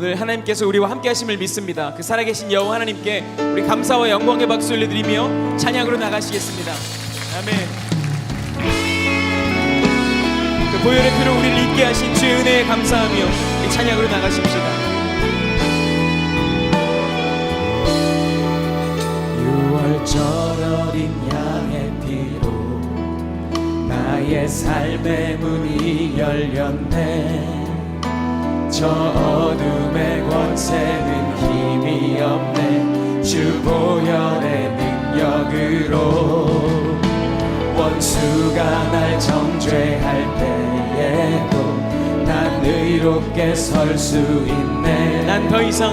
오늘 하나님께서 우리와 함께 하심을 믿습니다. 그 살아계신 여호와 하나님께 우리 감사와 영광의 박수 올려드리며 찬양으로 나가시겠습니다. 아멘. 그 보혈의 피로 우리를 잊게 하신 주의 은혜에 감사하며 이 찬양으로 나가십시다. 6월절 어린 양의 피로 나의 삶의 문이 열렸네 저 어둠의 권세는 힘이 없네. 주 보혈의 능력으로 원수가 날 정죄할 때에도 난 의롭게 설 수 있네. 난 더 이상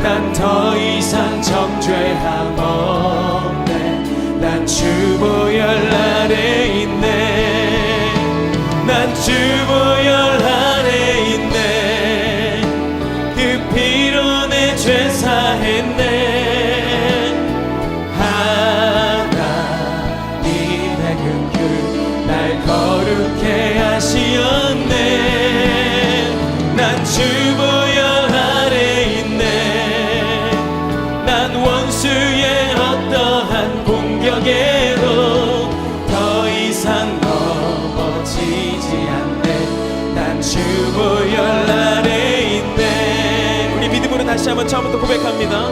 난 더 이상 정죄함 없네. 난 주 보혈 아래 있네. 난 주 보혈 다시 한번 처음부터 고백합니다.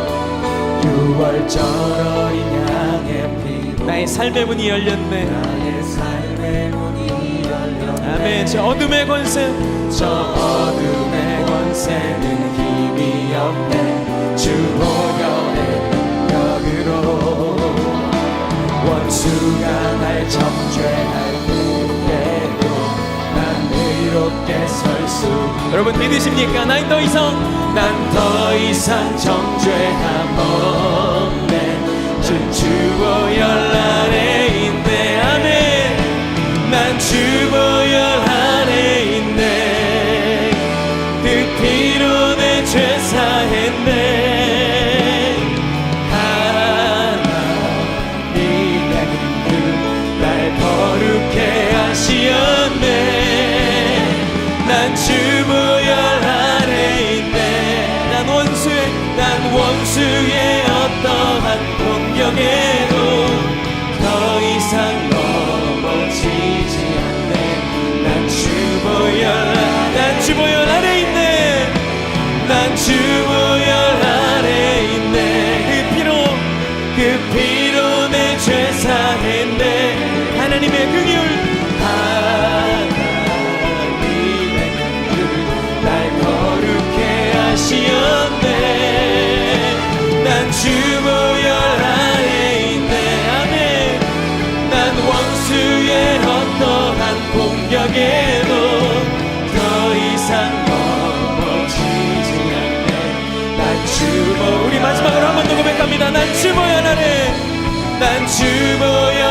6월절 어린 양의 피로 나의 삶의 문이 열렸네. 나의 삶의 문이 열렸네 아멘. 저 어둠의 권세 저 어둠의 권세는 힘이 없네 주 보혈의 능력으로 원수가 날 정죄할 난 의롭게 설 수 여러분 믿으십니까? 난 더 이상 난 더 이상 정죄함 없 난 주보혈 아래 난 주보혈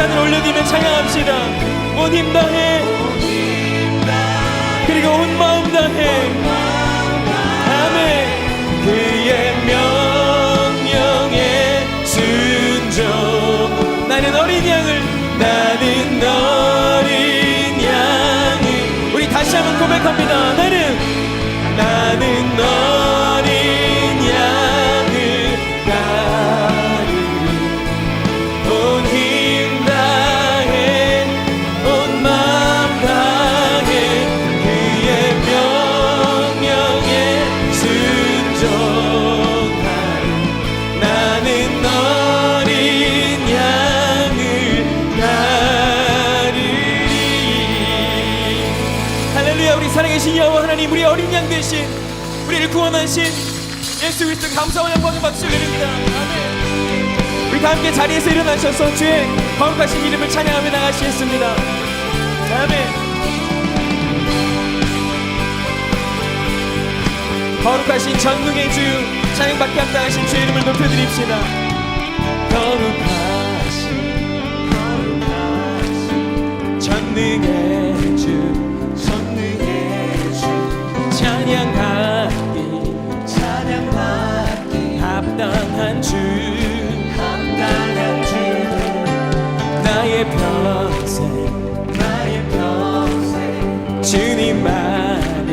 결단을 올려드리며 찬양합시다. 온 힘 다해 그리고 온 마음 다해 아멘. 그의 명령에 순종 나는 어린 양을 나는 어린 양을 우리 다시 한번 고백합니다. 나는 나는 어 예수 그리스도 감사와 영광의 박수를 드립니다. 아멘. 우리 다 함께 자리에서 일어나셔서 주의 거룩하신 이름을 찬양하며 나가시겠습니다. 아멘. 거룩하신 전능의 주 찬양받게 합당하신 주의 이름을 높여드립시다. 거룩하신 거룩하신 전능의 주 전능의 주 찬양받 합당한 주 합당한 주. 나의 평생 나의 평생. 주님만을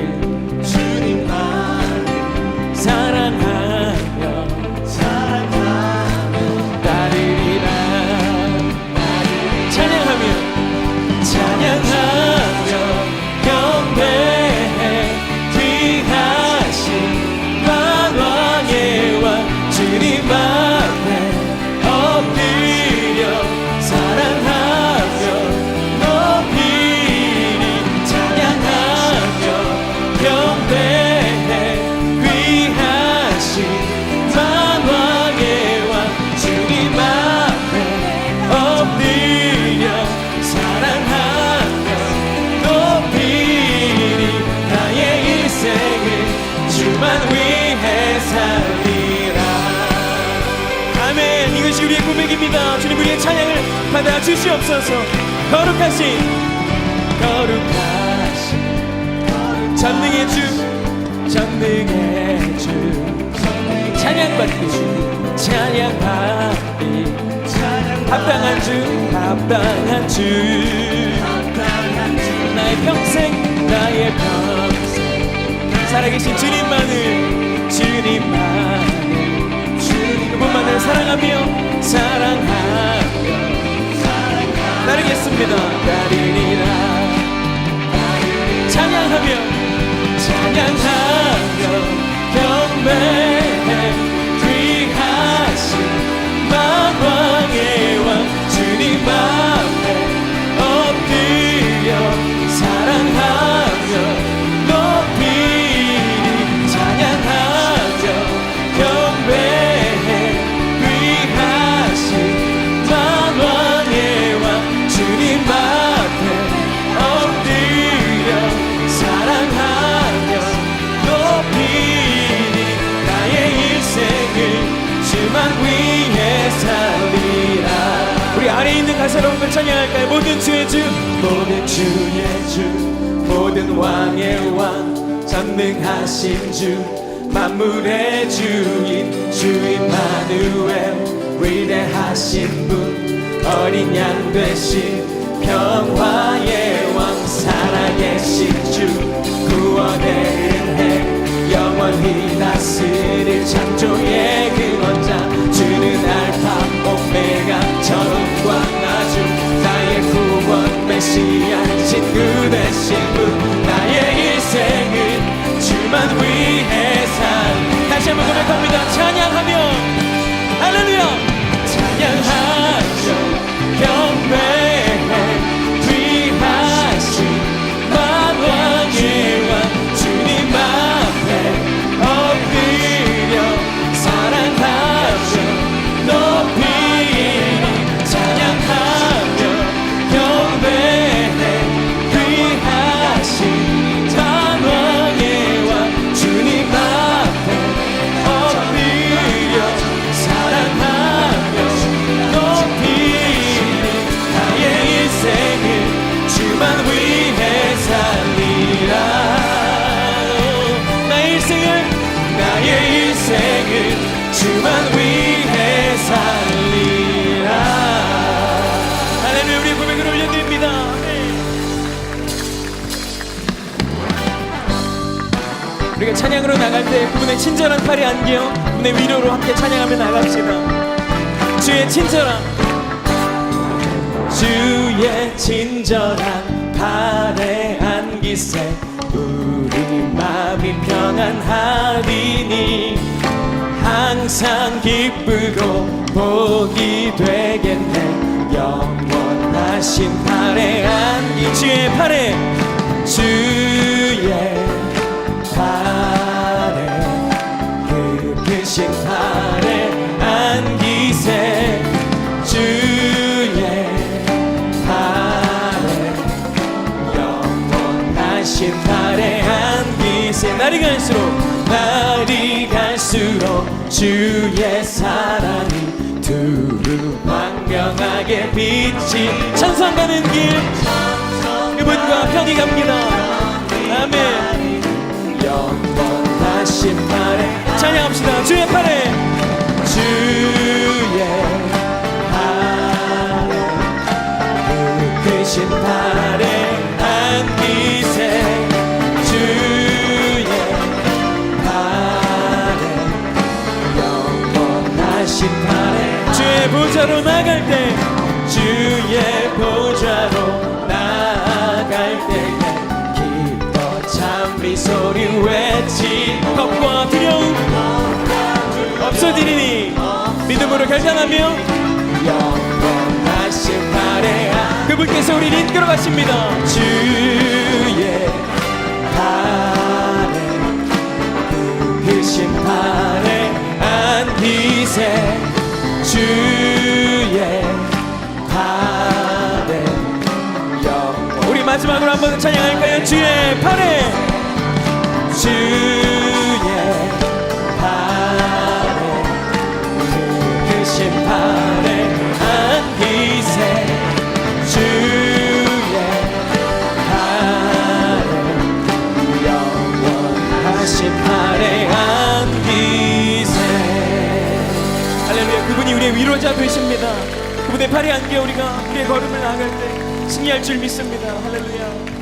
주님만을 사랑하 고백입니다. 주님 우리의 찬양을 받아 주시옵소서. 거룩하신 거룩하신 전능의 주 전능의 주. 찬양받기 주 찬양받기. 합당한 주 합당한 주. 나의 평생 나의 평생. 살아계신 주님만을 주님만을 그분만을 사랑하며 사랑하며. 따르겠습니다. 따르리 가사로 한번 찬양할까요? 모든 주의 주. 모든 주의 주. 모든 왕의 왕. 전능하신 주. 만물의 주인. 주인 마누엘. 위대하신 분. 어린 양 되신 평화의 왕. 살아계신 주. 구원의 은혜 영원히 다스릴 창조의 그 원자. 주는 알파 오메가 나의 메시아 친구 되신 분 나의 인생을 주만 위해 살 다시 한번 고백합니다. 찬양하며 나의 인생을 주만 위해 살리라. 할렐루야 우리 고백을 올려드립니다. 우리가 찬양으로 나갈 때 그분의 친절한 팔에 안겨 그분의 위로로 함께 찬양하며 나갑시다. 주의 친절한 주의 친절한 팔에 안기세 마음이 평안하리니 항상 기쁘고 복이 되겠네. 영원하신 팔에 안기 주의 팔에 주의 팔에 그 크신 팔 갈수록 날이 갈수록 주의 사랑이 두루 광명하게 빛이 천상 가는 길. 그분과 편히 갑니다. 아멘. 영원하신 팔에 찬양합시다. 주의 팔에. 주의 팔에. 그 크신 팔에 보좌로 나갈 때 주의 보좌로 나갈 때 기뻐 찬미 소리 외치 겁과 두려움 없어지리니 믿음으로 결단하며 영원하신 팔에 그분께서 우리를 이끌어 가십니다. 주의 팔에 크신 팔에 안기세 주의 팔에 영원. 우리 마지막으로 한번 찬양할까요? 주의 팔에. 주 위로자 되십니다. 그분의 팔에 안겨 우리가 우리의 걸음을 나아갈 때 승리할 줄 믿습니다. 할렐루야.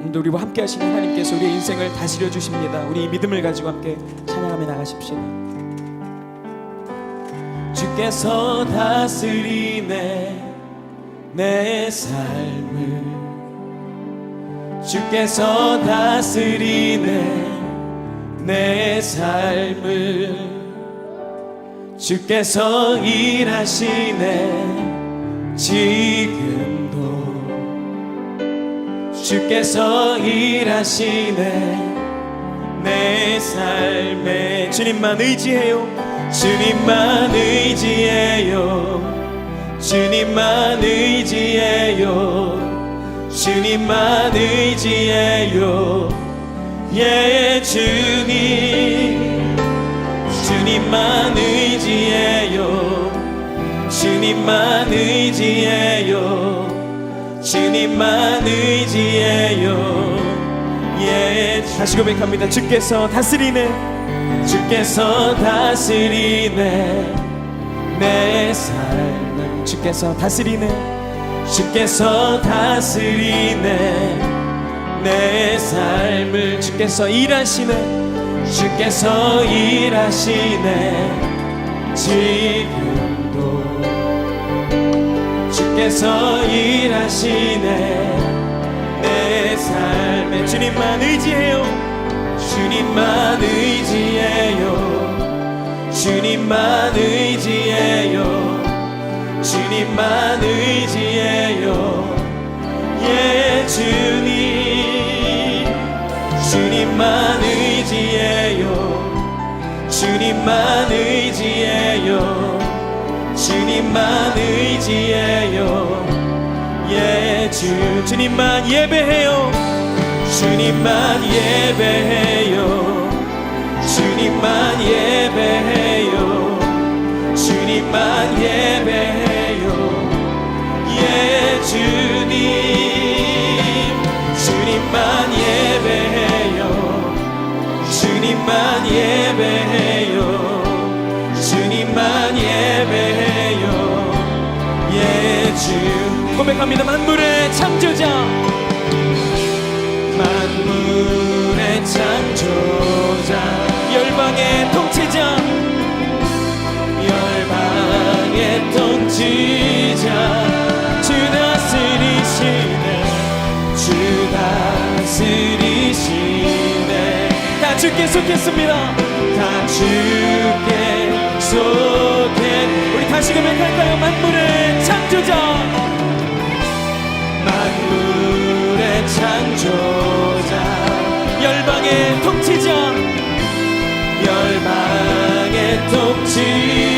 오늘도 우리와 함께 하시는 하나님께서 우리의 인생을 다스려 주십니다. 우리 이 믿음을 가지고 함께 찬양하며 나가십시다 주께서 다스리네 내 삶을. 주께서 다스리네 내 삶을 주께서 일하시네. 지금도 주께서 일하시네. 내 삶에 주님만 의지해요. 주님만 의지해요. 주님만 의지해요. 주님만 의지해요 예 주님. 주님만 의지해요. 주님만 의지해요. 주님만 의지해요. 예 다시 고백합니다. 주께서 다스리네. 주께서 다스리네. 내 삶을. 주께서 다스리네. 주께서 다스리네 내 삶을 주께서 일하시네. 주께서 일하시네. 지금도 주께서 일하시네. 내 삶에 주님만 의지해요. 주님만 의지해요. 주님만 의지해요. 주님만 의지해요. 예 주님 주님만 의지해요. 주님만 의지해요. 주님만 의지해요. 예 주, 주님만 예배해요. 주님만 예배해요. 주님만 예배해요 고백합니다. 만물의 창조자. 만물의 창조자. 열방의 통치자. 열방의 통치자. 주 다스리시네. 주 다스리시네. 다 주께 속했습니다. 다 주께 속해 우리 다시 고백할까요? 만물의 창조자 만물의 창조자 열방의 통치자 열방의 통치자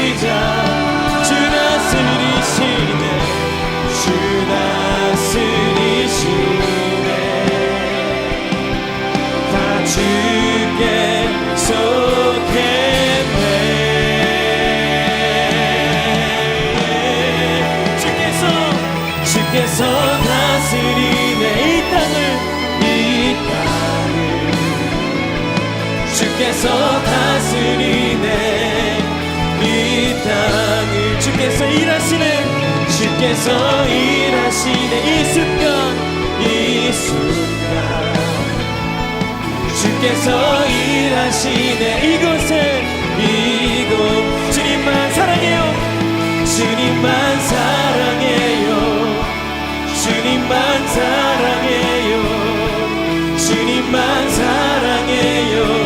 주께서 다스리네. 이 땅을 주께서 일하시네. 주께서 일하시네. 이 순간 이 순간. 주께서 일하시네. 이곳에 이곳. 주님만 사랑해요. 주님만 사랑해요. 주님만 사랑해요. 주님만 사랑해요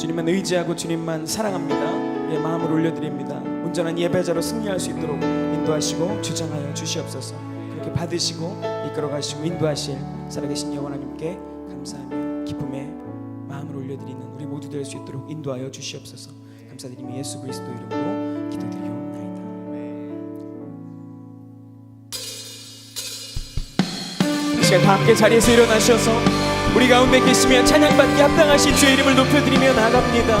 주님만 의지하고 주님만 사랑합니다. 우리의 마음을 올려드립니다. 온전한 예배자로 승리할 수 있도록 인도하시고 주장하여 주시옵소서. 그렇게 받으시고 이끌어가시고 인도하실 살아계신 여호와 하나님께 감사하며 기쁨의 마음을 올려드리는 우리 모두 될 수 있도록 인도하여 주시옵소서. 감사드리며 예수 그리스도 이름으로 시간 다 함께 자리에서 일어나셔서 우리 가운데 계시며 찬양받기 합당하신 주의 이름을 높여드리며 나갑니다.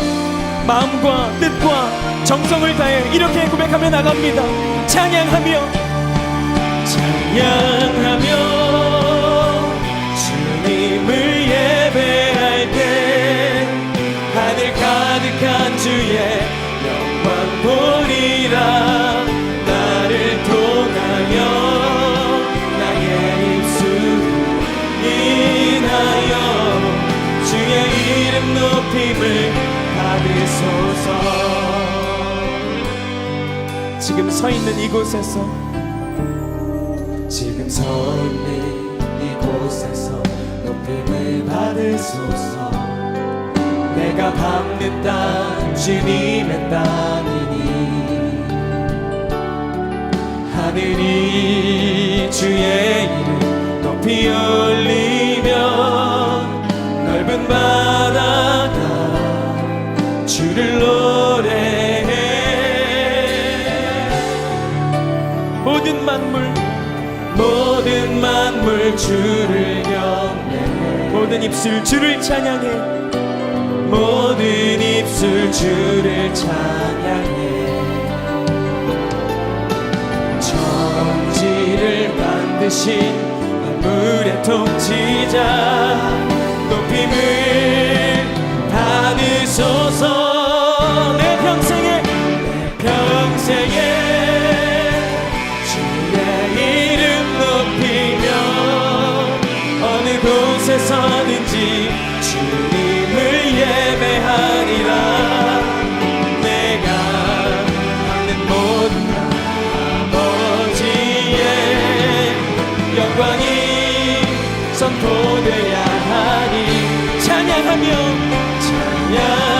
마음과 뜻과 정성을 다해 이렇게 고백하며 나갑니다. 찬양하며 찬양 서 있는 이곳에서. 지금 서 있는 이곳에서 높임을 받으소서. 내가 밟는 땅 주님의 땅이니. 하늘이 주의 이름 높이 올리 주를 경배해 모든 입술 주를 찬양해. 모든 입술 주를 찬양해. 천지를 만드신 만물의 통치자 높임을 받으소서. 내 평생에 내 평생에 하며 찬양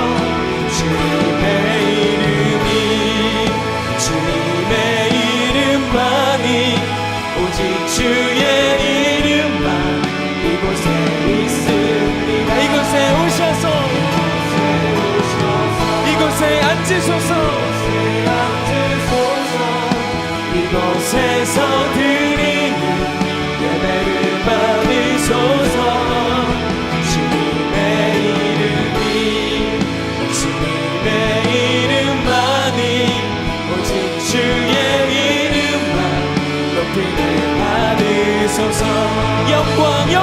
常常任運。